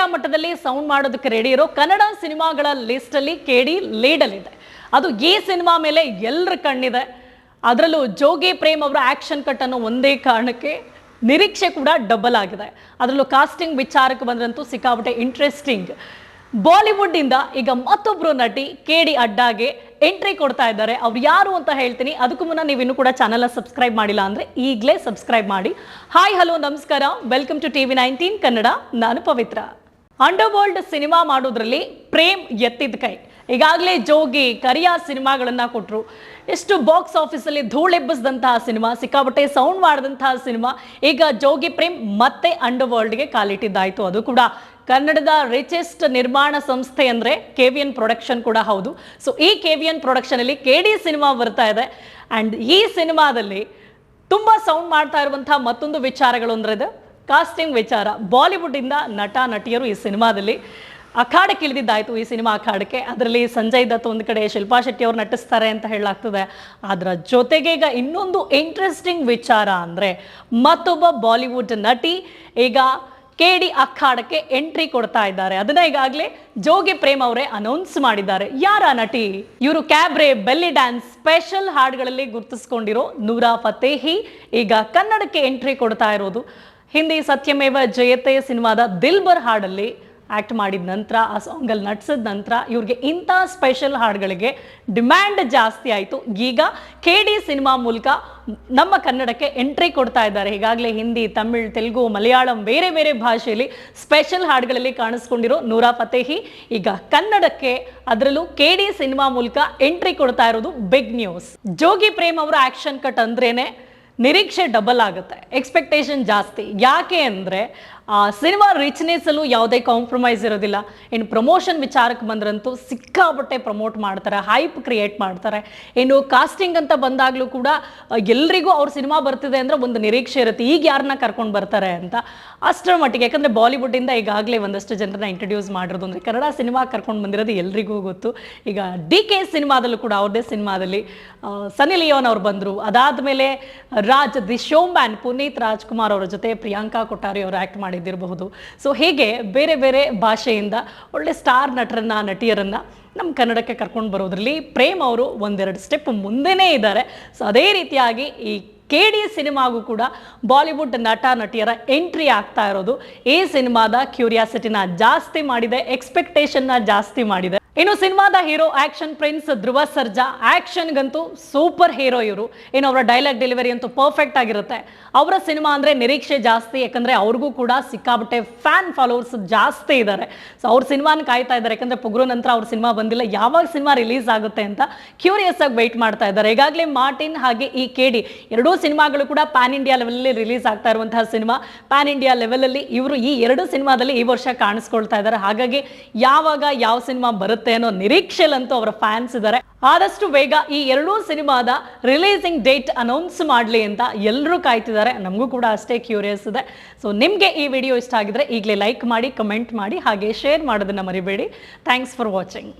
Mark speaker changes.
Speaker 1: India ಮಟ್ಟದಲ್ಲಿ sound ಮಾಡೋದಕ್ಕೆ ready ಇರೋ ಕನ್ನಡ ಸಿನಿಮಾಗಳ ಲಿಸ್ಟಲ್ಲಿ ಕೇಡಿ ಲೀಡಲ್ಲಿದೆ ಅದು ಈ ಸಿನಿಮಾ ಮೇಲೆ ಎಲ್ಲರ ಕಣ್ಣಿದೆ. ಅದರಲ್ಲೂ ಜೋಗಿ ಪ್ರೇಮ್ ಅವರ ಆಕ್ಷನ್ ಕಟ್ ಅನ್ನೋ ಒಂದೇ ಕಾರಣಕ್ಕೆ ನಿರೀಕ್ಷೆ ಕೂಡ ಡಬಲ್ ಆಗಿದೆ. ಅದರಲ್ಲೂ ಕಾಸ್ಟಿಂಗ್ ವಿಚಾರಕ್ಕೆ ಬಂದ್ರಂತೂ ಸಿಕ್ಕಾಪಟ್ಟೆ ಇಂಟ್ರೆಸ್ಟಿಂಗ್ ಬಾಲಿವುಡ್ ಇಂದ ಈಗ ಮತ್ತೊಬ್ರು ನಟಿ ಕೇಡಿ ಅಡ್ಡಾಗೆ ಎಂಟ್ರಿ ಕೊಡ್ತಾ ಇದ್ದಾರೆ. ಅವ್ರು ಯಾರು ಅಂತ ಹೇಳ್ತೀನಿ. ಅದಕ್ಕೂ ಮುನ್ನ ನೀವು ಇನ್ನೂ ಕೂಡ ಚಾನಲ್ ಸಬ್ಸ್ಕ್ರೈಬ್ ಮಾಡಿಲ್ಲ ಅಂದ್ರೆ ಈಗಲೇ ಸಬ್ಸ್ಕ್ರೈಬ್ ಮಾಡಿ. ಹಾಯ್ ಹಲೋ ನಮಸ್ಕಾರ. Welcome to TV nineteen Kannada ನಾನು ಪವಿತ್ರ. ಅಂಡರ್ ವರ್ಲ್ಡ್ ಸಿನಿಮಾ ಮಾಡೋದ್ರಲ್ಲಿ ಪ್ರೇಮ್ ಎತ್ತಿದ ಕೈ. ಈಗಾಗಲೇ ಜೋಗಿ ಕರಿಯ ಸಿನಿಮಾಗಳನ್ನ ಕೊಟ್ಟರು ಎಷ್ಟು ಬಾಕ್ಸ್ ಆಫೀಸಲ್ಲಿ ಧೂಳೆಬ್ಬಿಸಿದಂತಹ ಸಿನಿಮಾ, ಸಿಕ್ಕಾಪಟ್ಟೆ ಸೌಂಡ್ ಮಾಡಿದಂತಹ ಸಿನಿಮಾ. ಈಗ ಜೋಗಿ ಪ್ರೇಮ್ ಮತ್ತೆ ಅಂಡರ್ ವರ್ಲ್ಡ್ಗೆ ಕಾಲಿಟ್ಟಿದ್ದಾಯ್ತು. ಅದು ಕೂಡ ಕನ್ನಡದ ರಿಚೆಸ್ಟ್ ನಿರ್ಮಾಣ ಸಂಸ್ಥೆ ಅಂದರೆ ಕೆ ವಿ ಎನ್ ಪ್ರೊಡಕ್ಷನ್ ಕೂಡ ಹೌದು. ಸೊ ಈ ಕೆ ವಿ ಎನ್ ಪ್ರೊಡಕ್ಷನಲ್ಲಿ ಕೆ ಡಿ ಸಿನಿಮಾ ಬರ್ತಾ ಇದೆ. ಆ್ಯಂಡ್ ಈ ಸಿನಿಮಾದಲ್ಲಿ ತುಂಬ ಸೌಂಡ್ ಮಾಡ್ತಾ ಇರುವಂತಹ ಮತ್ತೊಂದು ವಿಚಾರಗಳು ಅಂದರೆ ಕಾಸ್ಟಿಂಗ್ ವಿಚಾರ. ಬಾಲಿವುಡ್ಡಿಂದ ನಟ, ನಟಿಯರು ಈ ಸಿನಿಮಾದಲ್ಲಿ ಅಖಾಡಕ್ಕೆ ಇಳಿದಿದ್ದಾಯ್ತು. ಈ ಸಿನಿಮಾ ಅಖಾಡಕ್ಕೆ. ಅದರಲ್ಲಿ ಸಂಜಯ್ ದತ್ ಒಂದು ಕಡೆ, ಶಿಲ್ಪಾ ಶೆಟ್ಟಿ ಅವರು ನಟಿಸ್ತಾರೆ ಅಂತ ಹೇಳಲಾಗ್ತದೆ. ಅದರ ಜೊತೆಗೆ ಈಗ ಇನ್ನೊಂದು ಇಂಟ್ರೆಸ್ಟಿಂಗ್ ವಿಚಾರ ಅಂದರೆ ಮತ್ತೊಬ್ಬ ಬಾಲಿವುಡ್ ನಟಿ ಈಗ ಕೆ ಡಿ ಅಖಾಡಕ್ಕೆ ಎಂಟ್ರಿ ಕೊಡ್ತಾ ಇದ್ದಾರೆ. ಅದನ್ನ ಈಗಾಗಲೇ ಜೋಗಿ ಪ್ರೇಮ್ ಅವರೇ ಅನೌನ್ಸ್ ಮಾಡಿದ್ದಾರೆ. ಯಾರ ನಟಿ? ಇವರು ಕ್ಯಾಬ್ರೆ ಬೆಲ್ಲಿ ಡ್ಯಾನ್ಸ್ ಸ್ಪೆಷಲ್ ಹಾಡುಗಳಲ್ಲಿ ಗುರುತಿಸ್ಕೊಂಡಿರೋ ನೂರಾ ಫತೇಹಿ ಈಗ ಕನ್ನಡಕ್ಕೆ ಎಂಟ್ರಿ ಕೊಡ್ತಾ ಇರೋದು. ಹಿಂದಿ ಸತ್ಯಮೇವ ಜಯತೆ ಸಿನಿಮಾದ ದಿಲ್ಬರ್ ಹಾಡಲ್ಲಿ ಆ್ಯಕ್ಟ್ ಮಾಡಿದ ನಂತರ, ಆ ಸಾಂಗಲ್ಲಿ ನಟಿಸಿದ ನಂತರ ಇವ್ರಿಗೆ ಇಂಥ ಸ್ಪೆಷಲ್ ಹಾಡುಗಳಿಗೆ ಡಿಮ್ಯಾಂಡ್ ಜಾಸ್ತಿ ಆಯಿತು. ಈಗ ಕೆ ಡಿ ಸಿನಿಮಾ ಮೂಲಕ ನಮ್ಮ ಕನ್ನಡಕ್ಕೆ ಎಂಟ್ರಿ ಕೊಡ್ತಾ ಇದ್ದಾರೆ. ಈಗಾಗಲೇ ಹಿಂದಿ, ತಮಿಳ್, ತೆಲುಗು, ಮಲಯಾಳಂ ಬೇರೆ ಬೇರೆ ಭಾಷೆಯಲ್ಲಿ ಸ್ಪೆಷಲ್ ಹಾಡುಗಳಲ್ಲಿ ಕಾಣಿಸ್ಕೊಂಡಿರೋ ನೂರಾ ಫತೇಹಿ. ಈಗ ಕನ್ನಡಕ್ಕೆ ಅದರಲ್ಲೂ ಕೆ ಡಿ ಸಿನಿಮಾ ಮೂಲಕ ಎಂಟ್ರಿ ಕೊಡ್ತಾ ಇರೋದು ಬಿಗ್ ನ್ಯೂಸ್. ಜೋಗಿ ಪ್ರೇಮ್ ಅವರ ಆ್ಯಕ್ಷನ್ ಕಟ್ ಅಂದ್ರೇನೆ ನಿರೀಕ್ಷೆ ಡಬಲ್ ಆಗುತ್ತೆ. ಎಕ್ಸ್ಪೆಕ್ಟೇಷನ್ ಜಾಸ್ತಿ. ಯಾಕೆ ಅಂದರೆ ಸಿನಿಮಾ ರಿಚ್ನೆಸ್ಸಲ್ಲೂ ಯಾವುದೇ ಕಾಂಪ್ರಮೈಸ್ ಇರೋದಿಲ್ಲ. ಇನ್ನು ಪ್ರಮೋಷನ್ ವಿಚಾರಕ್ಕೆ ಬಂದ್ರಂತೂ ಸಿಕ್ಕಾಬಟ್ಟೆ ಪ್ರಮೋಟ್ ಮಾಡ್ತಾರೆ ಹೈಪ್ ಕ್ರಿಯೇಟ್ ಮಾಡ್ತಾರೆ. ಇನ್ನು ಕಾಸ್ಟಿಂಗ್ ಅಂತ ಬಂದಾಗಲೂ ಕೂಡ ಎಲ್ಲರಿಗೂ ಅವ್ರ ಸಿನಿಮಾ ಬರ್ತಿದೆ ಅಂದರೆ ಒಂದು ನಿರೀಕ್ಷೆ ಇರುತ್ತೆ. ಈಗ ಯಾರನ್ನ ಕರ್ಕೊಂಡು ಬರ್ತಾರೆ ಅಂತ. ಅಷ್ಟರ ಮಟ್ಟಿಗೆ, ಯಾಕಂದರೆ ಬಾಲಿವುಡ್ಡಿಂದ ಈಗಾಗಲೇ ಒಂದಷ್ಟು ಜನರನ್ನ ಇಂಟ್ರೊಡ್ಯೂಸ್ ಮಾಡಿರೋದು ಅಂದರೆ ಕನ್ನಡ ಸಿನಿಮಾ ಕರ್ಕೊಂಡು ಬಂದಿರೋದು ಎಲ್ರಿಗೂ ಗೊತ್ತು. ಈಗ ಡಿ ಕೆ ಸಿನಿಮಾದಲ್ಲೂ ಕೂಡ ಅವ್ರದೇ ಸಿನಿಮಾದಲ್ಲಿ ಸನಿ ಲಿಯೋನ್ ಅವ್ರು ಬಂದರು. ಅದಾದಮೇಲೆ ರಾಜ್, ದಿ ಶೋಮ್ಯಾನ್ ಪುನೀತ್ ರಾಜ್ಕುಮಾರ್ ಅವರ ಜೊತೆ ಪ್ರಿಯಾಂಕಾ ಕೊಟ್ಟಾರಿ ಅವರು ಆ್ಯಕ್ಟ್ ಮಾಡಿದ್ದಿರಬಹುದು ಸೊ ಹೇಗೆ ಬೇರೆ ಬೇರೆ ಭಾಷೆಯಿಂದ ಒಳ್ಳೆ ಸ್ಟಾರ್ ನಟರನ್ನ ನಟಿಯರನ್ನ ನಮ್ಮ ಕನ್ನಡಕ್ಕೆ ಕರ್ಕೊಂಡು ಬರೋದ್ರಲ್ಲಿ ಪ್ರೇಮ್ ಅವರು ಒಂದೆರಡು ಸ್ಟೆಪ್ ಮುಂದೆನೇ ಇದ್ದಾರೆ. ಸೊ ಅದೇ ರೀತಿಯಾಗಿ ಈ ಕೆ ಡಿ ಸಿನಿಮಾಗೂ ಕೂಡ ಬಾಲಿವುಡ್ ನಟ, ನಟಿಯರ ಎಂಟ್ರಿ ಆಗ್ತಾ ಇರೋದು. ಈ ಸಿನಿಮಾದ ಕ್ಯೂರಿಯಾಸಿಟಿನ ಜಾಸ್ತಿ ಮಾಡಿದೆ ಎಕ್ಸ್ಪೆಕ್ಟೇಷನ್ನ ಜಾಸ್ತಿ ಮಾಡಿದೆ. ಇನ್ನು ಸಿನಿಮಾದ hero action prince Dhruva Sarja, ಆಕ್ಷನ್ಗಂತೂ super hero ಇವರು. ಇನ್ನು ಅವರ ಡೈಲಾಗ್ ಡೆಲಿವರಿ ಅಂತೂ ಪರ್ಫೆಕ್ಟ್ ಆಗಿರುತ್ತೆ. ಅವರ ಸಿನಿಮಾ ಅಂದರೆ ನಿರೀಕ್ಷೆ ಜಾಸ್ತಿ, ಯಾಕಂದರೆ ಅವ್ರಿಗೂ ಕೂಡ ಸಿಕ್ಕಾಬಟ್ಟೆ ಫ್ಯಾನ್ ಫಾಲೋವರ್ಸ್ ಜಾಸ್ತಿ ಇದ್ದಾರೆ. ಸೊ ಅವ್ರ ಸಿನಿಮಾನ ಕಾಯ್ತಾ ಇದ್ದಾರೆ, ಯಾಕಂದರೆ ಪುಗ್ರು ನಂತರ ಅವ್ರ ಸಿನಿಮಾ ಬಂದಿಲ್ಲ. ಯಾವಾಗ ಸಿನಿಮಾ ರಿಲೀಸ್ ಆಗುತ್ತೆ ಅಂತ ಕ್ಯೂರಿಯಸ್ ಆಗಿ ವೆಯ್ಟ್ ಮಾಡ್ತಾ ಇದ್ದಾರೆ. ಈಗಾಗಲೇ ಮಾರ್ಟಿನ್ ಹಾಗೆ ಈ ಕೆಡಿ ಎರಡೂ ಸಿನಿಮಾಗಳು ಕೂಡ ಪ್ಯಾನ್ ಇಂಡಿಯಾ ಲೆವೆಲಲ್ಲಿ ರಿಲೀಸ್ ಆಗ್ತಾ ಇರುವಂತಹ ಸಿನಿಮಾ. ಪ್ಯಾನ್ ಇಂಡಿಯಾ ಲೆವೆಲಲ್ಲಿ ಇವರು ಈ ಎರಡು ಸಿನಿಮಾದಲ್ಲಿ ಈ ವರ್ಷ ಕಾಣಿಸ್ಕೊಳ್ತಾ ಇದ್ದಾರೆ. ಹಾಗಾಗಿ ಯಾವಾಗ ಯಾವ ಸಿನಿಮಾ ಬರುತ್ತೆ ಅನ್ನೋ ನಿರೀಕ್ಷೆಲಂತೂ ಅವರ ಫ್ಯಾನ್ಸ್ ಇದ್ದಾರೆ. ಆದಷ್ಟು ಬೇಗ ಈ ಎರಡೂ ಸಿನಿಮಾದ ರಿಲೀಸಿಂಗ್ ಡೇಟ್ ಅನೌನ್ಸ್ ಮಾಡಲಿ ಅಂತ ಎಲ್ಲರೂ ಕಾಯ್ತಿದ್ದಾರೆ. ನಮಗೂ ಕೂಡ ಅಷ್ಟೇ ಕ್ಯೂರಿಯಸ್ ಇದೆ. ಸೊ ನಿಮಗೆ ಈ ವಿಡಿಯೋ ಇಷ್ಟ ಆಗಿದ್ರೆ ಈಗಲೇ ಲೈಕ್ ಮಾಡಿ ಕಮೆಂಟ್ ಮಾಡಿ, ಹಾಗೆ ಶೇರ್ ಮಾಡೋದನ್ನು ಮರಿಬೇಡಿ. Thanks for watching